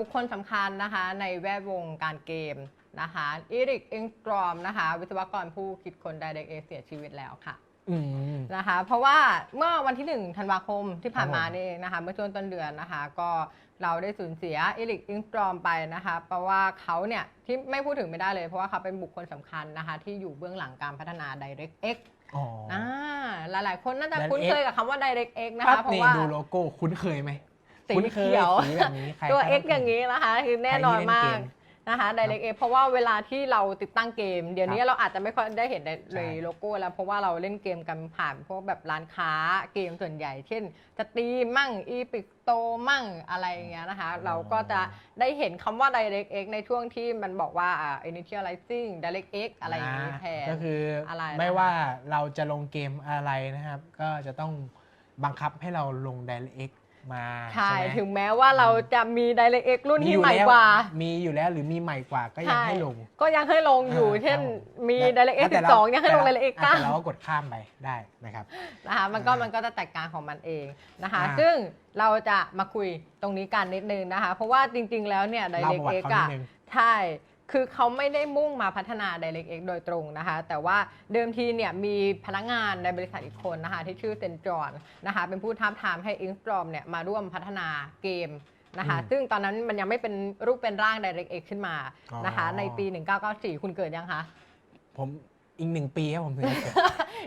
บุคคลสำคัญนะคะในแวดวงการเกมนะคะอีริกอิงสตรอมนะคะวิศวกรผู้คิดค้น Direct A เสียชีวิตแล้วค่ะอืมนะคะเพราะว่าเมื่อวันที่1ธันวาคมที่ผ่านมาครับผมนี่เองนะคะเมื่อช่วงต้นเดือนนะคะ ก็เราได้สูญเสียอีริกอิงสตรอมไปนะคะ เพราะว่าเขาเนี่ยที่ไม่พูดถึงไม่ได้เลย เพราะว่าเขาเป็นบุคคลสำคัญนะคะ ที่อยู่เบื้องหลังการพัฒนา Direct X อ๋ออ่าหลายๆคนน่าจะ DirectX คุ้นเคยกับคำว่า Direct X นะครัคะบเพราะนี่ว่าดูโลโก้คุ้นเคยไหม สีคุ้นเคยเขียวสีแบบนี้ใครตัวก็ X อย่างนี้นะคะ คือแน่นอนมากนะคะ Direct X เพราะว่าเวลาที่เราติดตั้งเกม เดี๋ยวนี้เราอาจจะไม่ค่อยได้เห็นเลยโลโก้แล้ว เพราะว่าเราเล่นเกมกันผ่านพวกแบบร้านค้าเกมส่วนใหญ่ เช่นสตรีมมั่งอีพิกโตมั่งอะไรอย่างเงี้ยนะคะ เราก็จะได้เห็นคำว่า Direct X ในช่วงที่มันบอกว่าอ่า initializing Direct X อะไรอย่างนี้แทนก็คืออะไรไม่นะคะว่าเราจะลงเกมอะไรนะครับ ก็จะต้องบังคับให้เราลง DirectX มาใช่ไหมถึงแม้ว่าเราจะมี Direct X รุ่นที่อยู่ใหม่แล้วกว่า มีอยู่แล้วหรือมีใหม่กว่าก็ยังให้ลง ก็ยังให้ลงอยู่อ่าเช่นครับผมมีแต่ Direct X แต่เรา12ยังให้ลงแต่ Direct X แต่เรา9ก็กดข้ามไปได้นะครับนะคะมันก็อ่ามัมันก็จะแตกต่างของมันเองนะคะอ่าซึ่งเราจะมาคุยตรงนี้กันนิดนึงนะคะ เพราะว่าจริง ๆ แล้วเนี่ยเล่า Direct ประวัติ X เขานิอะดนึงใช่ คือเขาไม่ได้มุ่งมาพัฒนา Direct X โดยตรงนะคะ แต่ว่าเดิมทีเนี่ยมีพนักงานในบริษัทอีกคนนะคะ ที่ชื่อเซนจอนนะคะ เป็นผู้ท้าบทามให้อิงสตรอมเนี่ยมาร่วมพัฒนาเกมนะคะอืมซึ่งตอนนั้นมันยังไม่เป็นรูปเป็นร่าง Direct X ขึ้นมานะคะอ๋อในปี 1994 คุณเกิดยังคะ ผมอีกหนึ่งปีครับผมถึงจะเกิด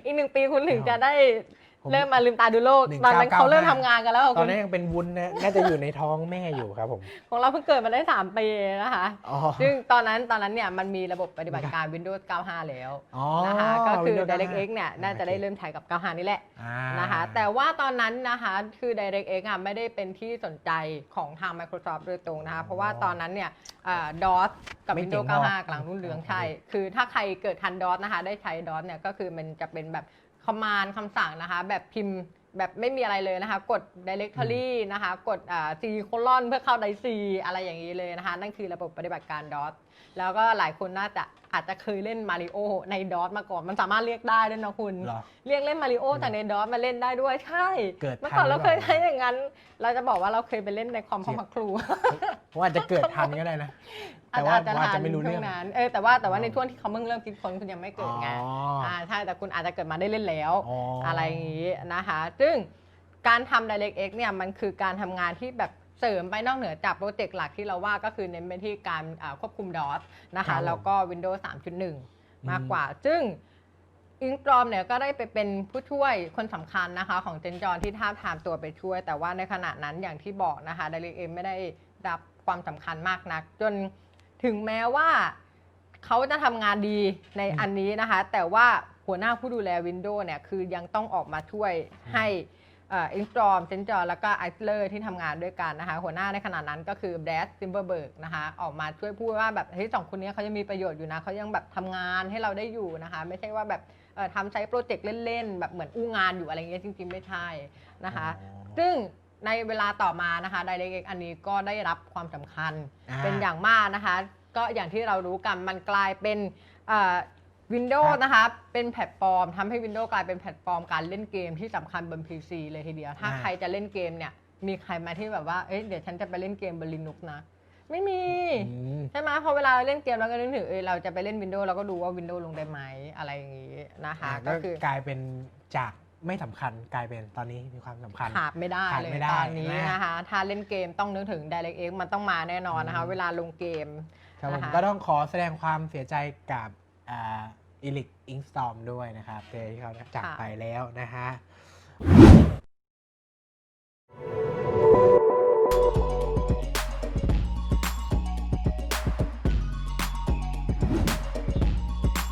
อีกหนึ่งปีคุณถึงจะได้ผม เริ่มมาลืมตาดูโลก1995ตอนนั้นเขาเริ่มทำงานกันแล้วอะตอคุนณนั้นยังเป็นวุ้นนะน่าจะอยู่ในท้องแม่อยู่ครับผมของเราเพิ่งเกิดมาได้ 3 ปีนะคะอ๋อซึ่งตอนนั้นตอนนั้นเนี่ยมันมีระบบปฏิบัติการ Windows 95 แล้วอ๋อนะคะก็คือ Windows DirectX เนี่ยน่าจะได้โอคเริ่มใช้กับ 95 นี่แหละอ่านะคะแต่ว่าตอนนั้นนะคะคือ DirectX อะไม่ได้เป็นที่สนใจของทาง Microsoft โดยตรงนะคะเพราะว่าตอนนั้นเนี่ยอ่า DOS กับไม่เจ๋ง Windows พอ95กำลังรุ่งเรืองโอเคใช่ คือถ้าใครเกิดทัน DOS นะคะได้ใช้ DOS เนี่ยก็คือมันจะเป็นแบบ คอมมานด์คำสั่งนะคะ แบบพิมพ์แบบไม่มีอะไรเลยนะคะ กด directory นะคะ กดอ่า C colon เพื่อเข้า d i C อะไรอย่างนี้เลยนะคะ นั่นคือระบบปฏิบัติการ DOS แล้วก็หลายคนน่าจะอาจจะเคยเล่นมาริโอใน DOS มาก่อน มันสามารถเรียกได้ด้วยนะคุณเหรอ เรียกเล่นมาริโอจากในดอสมาเล่นได้ด้วยใช่เกิดเมื่อก่อนทันหรืเราอเคยเปล่า ใช้อย่างนั้น เราจะบอกว่าเราเคยไปเล่นในคอมห้องพักครู ผมอาจจะเกิดทันก็ได้นะ แต่ว่าอาจจะผมอาจทัจะนไม่รู้ช่เรื่วอง งนั้นเออแต่ว่าแต่ว่าอ๋อ ในช่วงที่เขาเพิ่งเริ่มคิดค้นคุณยังไม่เกิดไงอ๋ออ่าใช่แต่คุณอาจจะเกิดมาได้เล่นแล้ว อ๋ออ อะไรอย่างนี้นะคะ ซึ่งการทำ DirectX เนี่ยมันคือการทำงานที่แบบ เสริมไปนอกเหนือจากโปรเจกต์หลักที่เราว่าก็คือเน้นไปที่การอ่าควบคุม DOS นะครัคะบผมแล้วก็ Windows 3.1 มากกว่า ซึ่งอิงกรอมเนี่ยก็ได้ไปเป็นผู้ช่วยคนสำคัญนะคะ ของเจนจอนที่ท้าบทามตัวไปช่วย แต่ว่าในขณะนั้นอย่างที่บอกนะคะด r e c t เองไม่ได้รับความสำคัญมากนัก จนถึงแม้ว่าเขาจะทำงานดีในอันนี้นะคะ แต่ว่าหัวหน้าผู้ดูแล Windows เนี่ยคือยังต้องออกมาช่วยให้ อิงสตรอมเซนจอแล้วก็ไอซ์เลอร์ที่ทำงานด้วยกันนะคะ หัวหน้าในขณะนั้นก็คือแบรดซิมเบอร์เบิร์กนะคะ ออกมาช่วยพูดว่าแบบเฮ้ยสองคนนี้เขายังมีประโยชน์อยู่นะเขายังแบบทำงานให้เราได้อยู่นะคะ ไม่ใช่ว่าแบบเอ่อทำใช้โปรเจกต์เล่นๆ แบบเหมือนอู้งานอยู่อะไรเงี้ยจริงๆ ไม่ใช่นะคะอ๋อซึ่งในเวลาต่อมานะคะ Direct X อันนี้ก็ได้รับความสำคัญอ่าเป็นอย่างมากนะคะ ก็อย่างที่เรารู้กันมันกลายเป็น วินโดว์ครับนะคะเป็นแพลตฟอร์มทำให้ Windows กลายเป็นแพลตฟอร์มการเล่นเกมที่สำคัญบน PC เลยทีเดียว ถ้าอ่า ใครจะเล่นเกมเนี่ยมีใครมาที่แบบว่าเอ้ยเดี๋ยวฉันจะไปเล่นเกมบน Linux นะ ไม่มี อืม ใช่ไหมพอเวลาเราเล่นเกมเราก็นึกถึงเออเราจะไปเล่น Windows เราก็ดูว่า Windows ลงได้ไหมอะไรอย่างนี้นะคะอ่าก็ก็คือกลายเป็นจากไม่สำคัญกลายเป็นตอนนี้มีความสำคัญ ขาดไม่ได้ขาดเลยไม่ได้ตอนนี้นะ นะคะ ถ้าเล่นเกมต้องนึกถึง DirectX มันต้องมาแน่นอนนะคะอืมเวลาลงเกม ครับผมนะคะ ก็ต้องขอแสดงความเสียใจกับ อิลิกอิงสตอมด้วยนะครับเจที่เขาจากไปแล้วนะฮะ